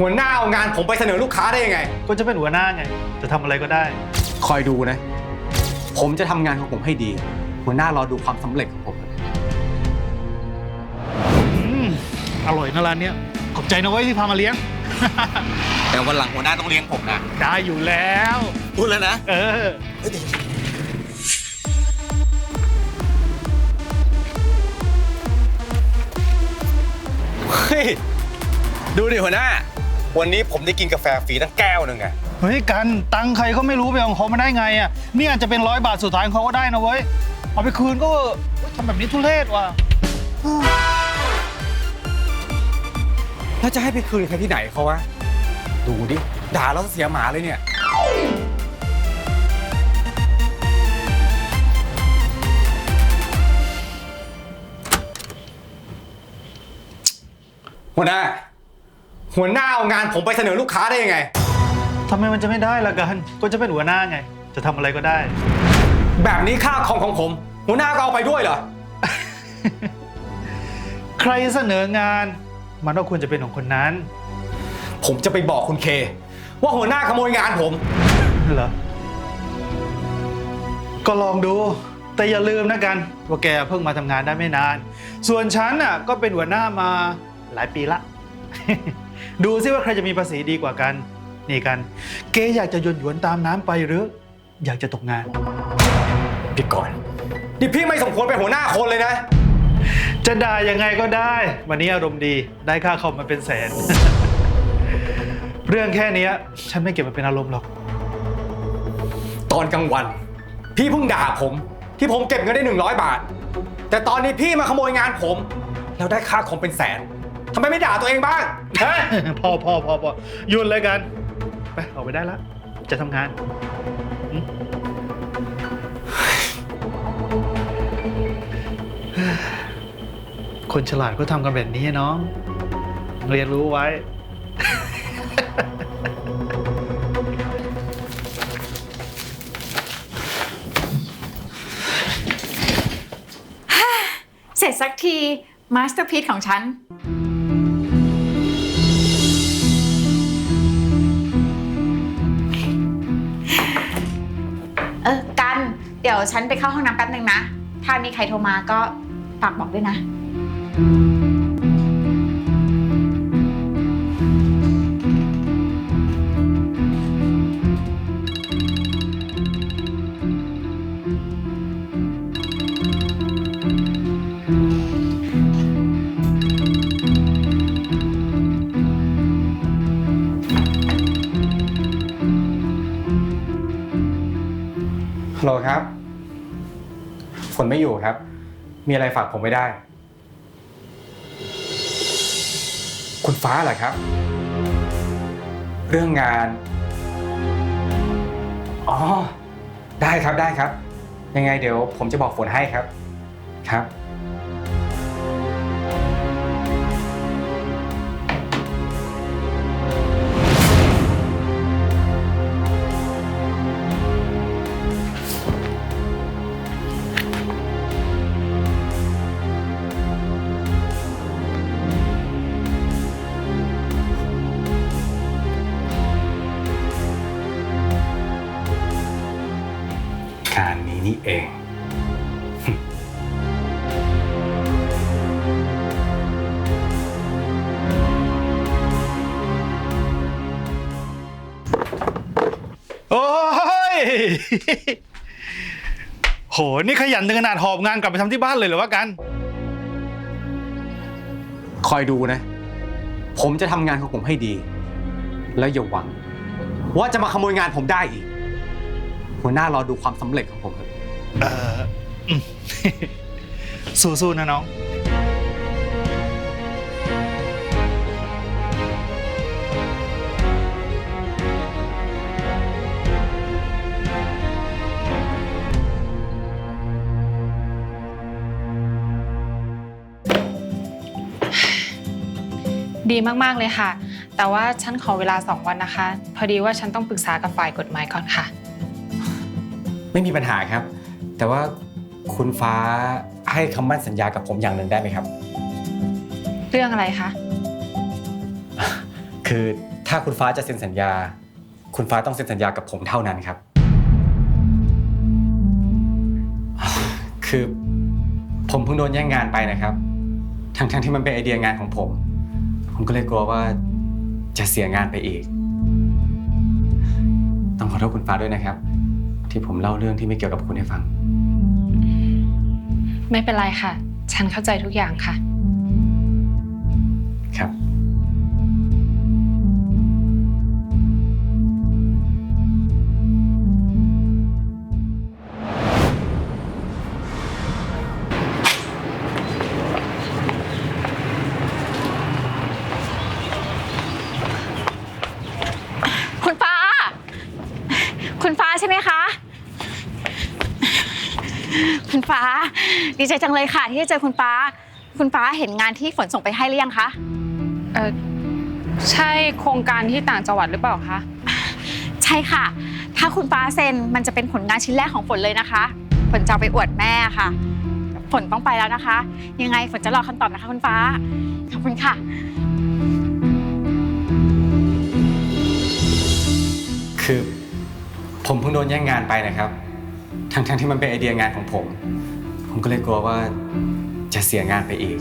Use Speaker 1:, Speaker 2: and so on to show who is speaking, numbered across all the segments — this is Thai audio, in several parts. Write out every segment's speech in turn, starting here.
Speaker 1: หัวหน้าเอางานผมไปเสนอลูกค้าได้ยังไง
Speaker 2: ก็จะเป็นหัวหน้าไง จะทำอะไรก็ได้
Speaker 1: คอยดูนะ ผมจะทำงานของผมให้ดี หัวหน้ารอดูความสำเร็จของผม
Speaker 2: อืม อร่อยนะร้านเนี้ย ขอบใจนะเว้ยที่พามาเลี้ยง
Speaker 1: แต่วันหลังหัวหน้าต้องเลี้ยงผมนะ
Speaker 2: ได้อยู่แล้ว
Speaker 1: พูดแล้วนะ
Speaker 2: เออ
Speaker 1: เฮ้ย ดูดิหัวหน้า วันนี้ผมได้กินกาแฟฟรีตั้งแก้วหนึ่งอะ
Speaker 2: เฮ้ยกันตังค์ใครเขาไม่รู้ไปของเขามาได้ไงอะนี่อาจจะเป็นร้อยบาทสุดท้ายของเขาก็ได้นะเว้ยเอาไปคืนก็เถอะเฮ้ยทำแบบนี้ทุเรศว่ะ
Speaker 1: แล้วจะให้ไปคืนใครที่ไหนเขาวะ ดูดิ ด่าแล้วเสียหมาเลยเนี่ย หัวหน้า หัวหน้าเอางานผมไปเสนอลูกค้าได้ยังไง
Speaker 2: ทำไมมันจะไม่ได้ล่ะกัน ก็จะเป็นหัวหน้าไง จะทำอะไรก็ได้
Speaker 1: แบบนี้ค่าคอมของผม หัวหน้าก็เอาไปด้วยเหรอ
Speaker 2: ใครเสนองาน มันก็ควรจะเป็นของคนนั้น
Speaker 1: ผมจะไปบอกคุณเค ว่าหัวหน้าขโมยงานผม
Speaker 2: เหรอ ก็ลองดู แต่อย่าลืมนะกันว่าแกเพิ่งมาทำงานได้ไม่นาน ส่วนฉันน่ะก็เป็นหัวหน้ามาหลายปีละ ดูซิว่าใครจะมีภาษีดีกว่ากัน นี่กัน เกอยากจะหยวนหยวนๆตามน้ำไปหรือ อยากจะตกงาน
Speaker 1: พี่ก่อนนี่พี่ไม่สมควรเป็นหัวหน้าคนเลยนะ
Speaker 2: จะด่ายังไงก็ได้ วันนี้อารมณ์ดีได้ค่าคอมมาเป็นแสน เรื่องแค่เนี้ย ฉันไม่เก็บมาเป็นอารมณ์หรอก
Speaker 1: ตอนกลางวัน พี่เพิ่งด่าผม ที่ผมเก็บเงินได้ 100 บาท แต่ตอนนี้พี่มาขโมยงานผม แล้วได้ค่าคอมเป็นแสน ทำไมไม่ด่าตัวเองบ้าง
Speaker 2: เฮ้ยพอพอพอพอหยุดเลยกัน ไปออกไปได้แล้วจะทำงานอืมคนฉลาดก็ทำกันแบบนี้น้อง เรียนรู้ไว้
Speaker 3: เสร็จสักทีมาสเตอร์พี e ของฉัน ดี๋ยวฉันไปเข้าห้องน้ำแป๊บนึงนะ ถ้ามีใครโทรมาก็ฝากบอกด้วยนะ
Speaker 1: ฮัลโหลครับ ฝนไม่อยู่ครับ มีอะไรฝากผมไม่ได้ คุณฟ้าเหรอครับ เรื่องงาน อ๋อ ได้ครับได้ครับ ยังไงเดี๋ยวผมจะบอกฝนให้ครับ ครับ
Speaker 2: โห นี่ขยันถึงขนาดหอบงานกลับไปทำที่บ้านเลยเหรอวะกัน
Speaker 1: คอยดูนะ ผมจะทำงานของผมให้ดี แล้วอย่าหวัง ว่าจะมาขโมยงานผมได้อีก หัวหน้ารอดูความสำเร็จของผมเถอะ
Speaker 2: เอออืมสู้ๆนะน้อง
Speaker 4: ดีมากๆเลยค่ะ แต่ว่าฉันขอเวลา 2 วันนะคะ พอดีว่าฉันต้องปรึกษากับฝ่ายกฎหมายก่อนค่ะ
Speaker 1: ไม่มีปัญหาครับ แต่ว่าคุณฟ้าให้คำมั่นสัญญากับผมอย่างหนึ่งได้ไหมครับ
Speaker 4: เรื่องอะไรคะ
Speaker 1: คือถ้าคุณฟ้าจะเซ็นสัญญา คุณฟ้าต้องเซ็นสัญญากับผมเท่านั้นครับ คือผมเพิ่งโดนแย่งงานไปนะครับ ทั้งๆที่มันเป็นไอเดียงานของผม ผมก็เลยกลัวว่าจะเสียงานไปอีก ต้องขอโทษคุณฟ้าด้วยนะครับ ที่ผมเล่าเรื่องที่ไม่เกี่ยวกับคุณให้ฟัง
Speaker 4: ไม่เป็นไรค่ะ ฉันเข้าใจทุกอย่างค่ะ
Speaker 1: คุ
Speaker 3: ณฟ้า ดีใจจังเลยค่ะ ที่ได้เจอคุณฟ้า คุณฟ้าเห็นงานที่ฝนส่งไปให้หรือยังคะ
Speaker 4: เออใช่โครงการที่ต่างจังหวัดหรือเปล่าคะ
Speaker 3: ใช่ค่ะ ถ้าคุณฟ้าเซ็นมันจะเป็นผลงานชิ้นแรกของฝนเลยนะคะ ฝนจะเอาไปอวดแม่ค่ะ ฝนต้องไปแล้วนะคะ ยังไงฝนจะรอคำตอบนะคะ คุณฟ้า ขอบคุณค่ะ
Speaker 1: คือผมเพิ่งโดนแย่งงานไปนะครับ ทั้งๆที่มันเป็นไอเดียงานของผม ผมก็เลยกลัวว่าจะเสียงานไปอีก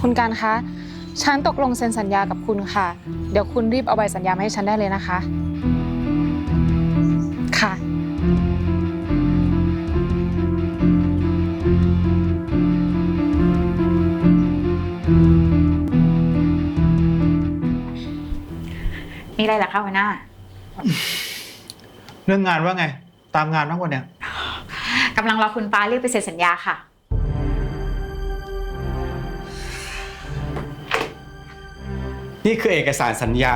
Speaker 4: คุณการคะ ฉันตกลงเซ็นสัญญากับคุณค่ะ เดี๋ยวคุณรีบเอาใบสัญญามาให้ฉันได้เลยนะคะ
Speaker 3: มีอะไรเหรอคะหัวหน้า
Speaker 2: เรื่องงานว่าไง ตามงานบ้างวันเนี่ย
Speaker 3: กำลังรอคุณฟ้าเรียกไปเซ็นสัญญาค่ะ
Speaker 1: นี่คือเอกสารสัญญา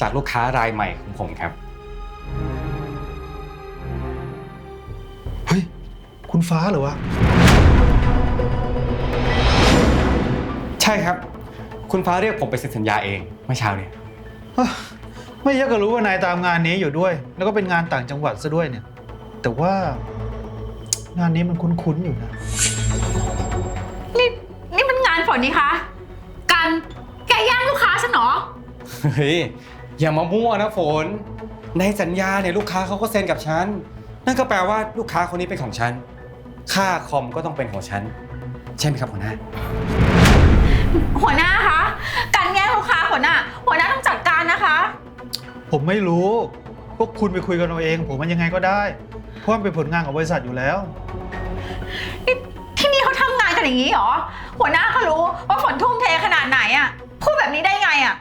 Speaker 1: จากลูกค้ารายใหม่ของผมครับ
Speaker 2: เฮ้ย คุณฟ้าเหรอวะ
Speaker 1: ใช่ครับ คุณฟ้าเรียกผมไปเซ็นสัญญาเองเมื่อเช้าเนี่ย
Speaker 2: ไม่อยากจะรู้ว่านายตามงานนี้อยู่ด้วย แล้วก็เป็นงานต่างจังหวัดซะด้วยเนี่ย แต่ว่างานนี้มันคุ้นๆอยู่นะ
Speaker 3: นี่นี่มันงานฝนนี่คะการแกย่างลูกค้าฉันเหรอ
Speaker 1: เฮ้ย อย่ามามั่วนะฝน ในสัญญาเนี่ยลูกค้าเขาก็เซ็นกับฉัน นั่นก็แปลว่าลูกค้าคนนี้เป็นของฉัน ค่าคอมก็ต้องเป็นของฉัน ใช่ไหมครับหัวหน้า
Speaker 3: หัวหน้าคะ การแย่งลูกค้าหัวหน้าหัวหน้าต้องจัดการนะคะ
Speaker 2: ผมไม่รู้พวกคุณไปคุยกันเอาเอง ผมมันยังไงก็ได้ เพราะมันเป็นผลงานของบริษัทอยู่แล้ว
Speaker 3: นี่ที่นี่เขาทำงานกันอย่างนี้เหรอ หัวหน้าเขารู้ว่าฝนทุ่มเทขนาดไหนอะพูดแบบนี้ได้ไงอะ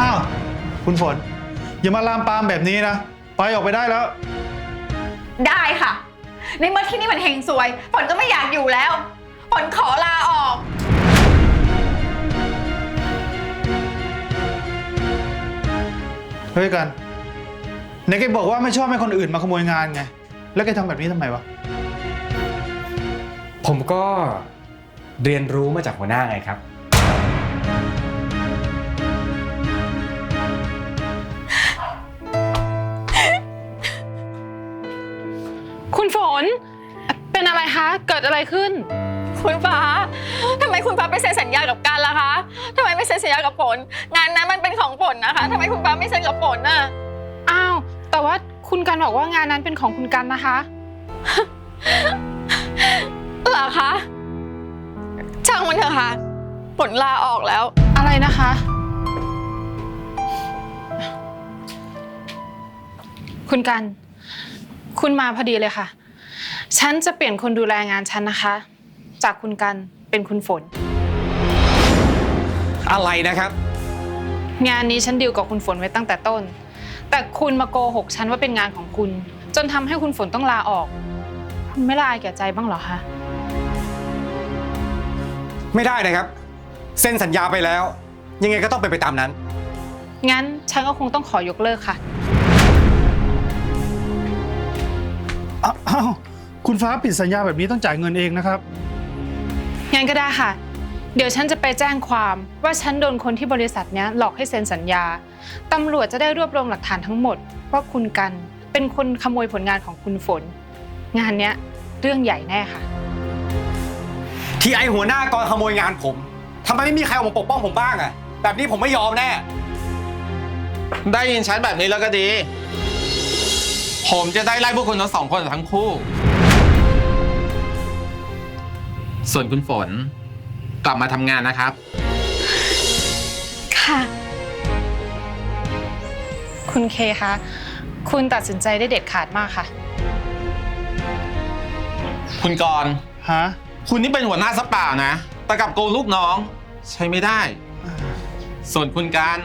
Speaker 2: อ้าว คุณฝน อย่ามาลามปามแบบนี้นะ ไปออกไปได้แล้ว
Speaker 3: ได้ค่ะ ในเมื่อที่นี่มันเฮงซวย ฝนก็ไม่อยากอยู่แล้ว ฝนขอลาออก
Speaker 2: เฮ้ยกันไหนแกบอกว่าไม่ชอบให้คนอื่นมาขโมยงานไง แล้วแกทำแบบนี้ทำไมวะ
Speaker 1: ผมก็เรียนรู้มาจากหัวหน้าไงครับ
Speaker 4: คุณฝน เป็นอะไรคะ เกิดอะไรขึ้น
Speaker 3: คุณฟ้าทำไมคุณฟ้าไปเซ็นสัญญากับกันล่ะคะทำไมไม่เซ็นสัญญากับฝนงานนั้นมันเป็นของฝนนะคะทำไมคุณฟ้าไม่เซ็นกับฝนน่ะ
Speaker 4: อ้าวแต่ว่าคุณกันบอกว่างานนั้นเป็นของคุณกันนะคะ
Speaker 3: เหรอคะช่างมันเถอะค่ะฝนลาออกแล้ว
Speaker 4: อะไรนะคะ คุณกัน คุณมาพอดีเลยค่ะ ฉันจะเปลี่ยนคนดูแลงานฉันนะคะ จากคุณกันเป็นคุณฝน
Speaker 1: อะไรนะครับ
Speaker 4: งานนี้ฉันดีลกับคุณฝนไว้ตั้งแต่ต้น แต่คุณมาโกหกฉันว่าเป็นงานของคุณ จนทำให้คุณฝนต้องลาออก คุณไม่ละอายแก่ใจบ้างเหรอคะ
Speaker 1: ไม่ได้นะครับ เซ็นสัญญาไปแล้ว ยังไงก็ต้องเป็นไปตามนั้น
Speaker 4: งั้นฉันก็คงต้องขอยกเลิกค่ะ
Speaker 2: อ้าวคุณฟ้าผิดสัญญาแบบนี้ต้องจ่ายเงินเองนะครับ
Speaker 4: งั้นก็ได้ค่ะ เดี๋ยวฉันจะไปแจ้งความว่าฉันโดนคนที่บริษัทเนี้ยหลอกให้เซ็นสัญญา ตำรวจจะได้รวบรวมหลักฐานทั้งหมด ว่าคุณกันเป็นคนขโมยผลงานของคุณฝน งานเนี้ยเรื่องใหญ่แน่ค่ะ
Speaker 1: ที่ไอหัวหน้ากรขโมยงานผมทำไมไม่มีใครออกมาปกป้องผมบ้างอะแบบนี้ผมไม่ยอมแน่
Speaker 5: ได้ยินฉันแบบนี้แล้วก็ดี ผมจะได้ไล่พวกคุณทั้งสองคนทั้งคู่ ส่วนคุณฝนกลับมาทำงานนะครับ
Speaker 3: ค่ะ
Speaker 4: คุณเคคะ คุณตัดสินใจได้เด็ดขาดมากค่ะ
Speaker 5: คุณกรณ์
Speaker 2: ฮะ
Speaker 5: คุณนี่เป็นหัวหน้าสกเปล่านะ แต่กลับโกงลูกน้อง ใช้ไม่ได้ ส่วนคุณการ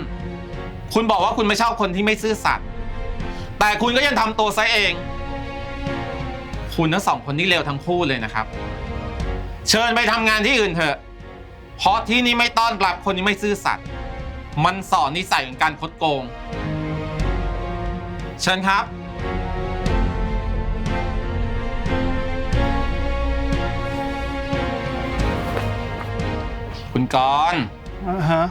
Speaker 5: คุณบอกว่าคุณไม่ชอบคนที่ไม่ซื่อสัตย์ แต่คุณก็ยังทำตัวซะเอง คุณทั้งสองคนนี่เลวทั้งคู่เลยนะครับ เชิญไปทำงานที่อื่นเถอะ เพราะที่นี่ไม่ต้อนรับคนที่ไม่ซื่อสัตย์ มันสอนนิสัยของการคดโกง เชิญครับ คุณกรณ์
Speaker 2: อ่าฮะ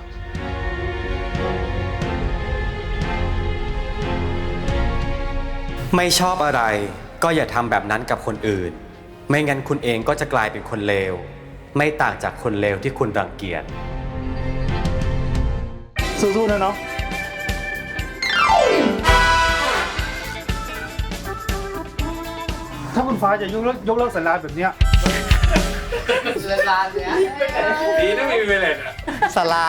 Speaker 1: ไม่ชอบอะไรก็อย่าทำแบบนั้นกับคนอื่น ไม่งั้นคุณเองก็จะกลายเป็นคนเลว ไม่ต่างจากคนเลวที่คุณรังเกียจ
Speaker 2: สู้ๆนะน้องถ้าคุณฟ้าจะยกเลิกยกเลิกสัญญาแบบเนี้ย
Speaker 6: สลา